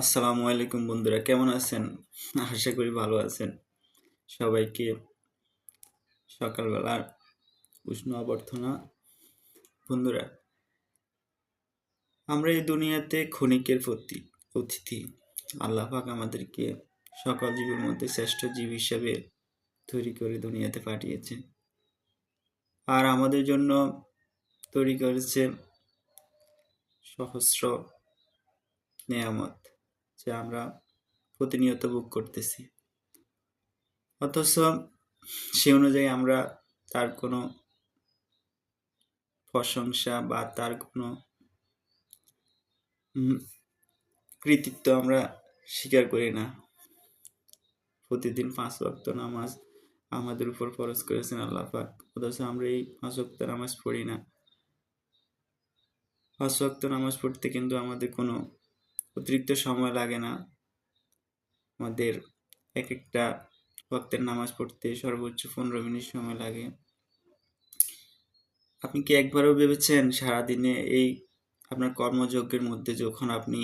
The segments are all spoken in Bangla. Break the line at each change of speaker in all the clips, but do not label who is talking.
আসসালামু আলাইকুম বন্ধুরা, কেমন আছেন? আশা করি ভালো আছেন। সবাইকে সকালবেলার উষ্ণ অভ্যর্থনা। বন্ধুরা, আমরা এই দুনিয়াতে ক্ষণিকের প্রতি অতিথি। আল্লাহ পাক আমাদেরকে সকল জীবের মধ্যে শ্রেষ্ঠ জীব হিসাবে তৈরি করে দুনিয়াতে পাঠিয়েছে। আর আমাদের জন্য তৈরি করেছে সহস্র নেয়ামত। যে আমরা প্রতিনিয়ত ভোগ করতেছি। অথচ সে অনুযায়ী আমরা তার কোনো প্রশংসা বা তার কোনো কৃতিত্ব আমরা স্বীকার করি না। প্রতিদিন পাঁচ ওয়াক্ত নামাজ আমাদের উপর ফরজ করেছেন আল্লাহ পাক। অথচ আমরা এই পাঁচ ওয়াক্ত নামাজ পড়ি না। পাঁচ ওয়াক্ত নামাজ পড়তে কিন্তু আমাদের কোনো অতিরিক্ত সময় লাগে না। আমাদের এক একটা ভক্তের নামাজ পড়তে সর্বোচ্চ পনেরো মিনিট সময় লাগে। আপনি কি একবারও ভেবেছেন সারাদিনে এই আপনার কর্মযজ্ঞের মধ্যে যখন আপনি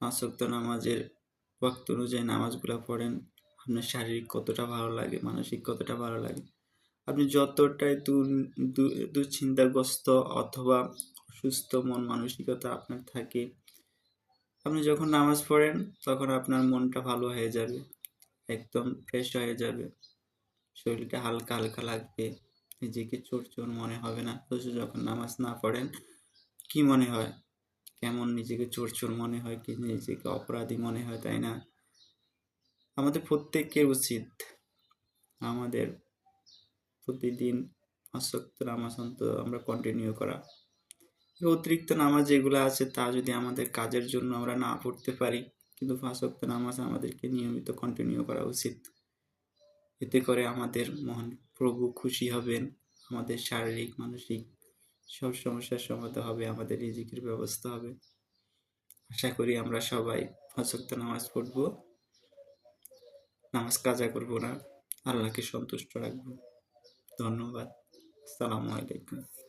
পাঁচ ওয়াক্ত নামাজের ভক্ত অনুযায়ী নামাজগুলো পড়েন, আপনার শারীরিক কতটা ভালো লাগে, মানসিক কতটা ভালো লাগে? আপনি যতটাই দুশ্চিন্তাগ্রস্ত অথবা অসুস্থ মন মানসিকতা আপনার থাকে আপনি যখন নামাজ পড়েন, তখন আপনার মনটা ভালো হয়ে যাবে, একদম ফ্রেশ হয়ে যাবে। শরীরটা হালকা হালকা লাগবে, নিজেকে চোর চোর মনে হবে না। অথচ যখন নামাজ না পড়েন, কি মনে হয়? কেমন নিজেকে চোর চোর মনে হয়, কি নিজেকে অপরাধী মনে হয়, তাই না? আমাদের প্রত্যেকের উচিত আমাদের প্রতিদিন আসক্ত নামাজ আমরা কন্টিনিউ করা। অতিরিক্ত নামাজ যেগুলো আছে তা যদি আমাদের কাজের জন্য আমরা না পড়তে পারি, কিন্তু ফাঁসক্ত নামাজ আমাদেরকে নিয়মিত কন্টিনিউ করা উচিত। এতে করে আমাদের মহান প্রভু খুশি হবেন, আমাদের শারীরিক, মানসিক সব সমস্যার সমাধান হবে, আমাদের রিজিকের ব্যবস্থা হবে। আশা করি আমরা সবাই ফাঁসক্ত নামাজ পড়ব। নামাজ কাজা করব না, আল্লাহকে সন্তুষ্ট রাখব। ধন্যবাদ। আসসালামু আলাইকুম।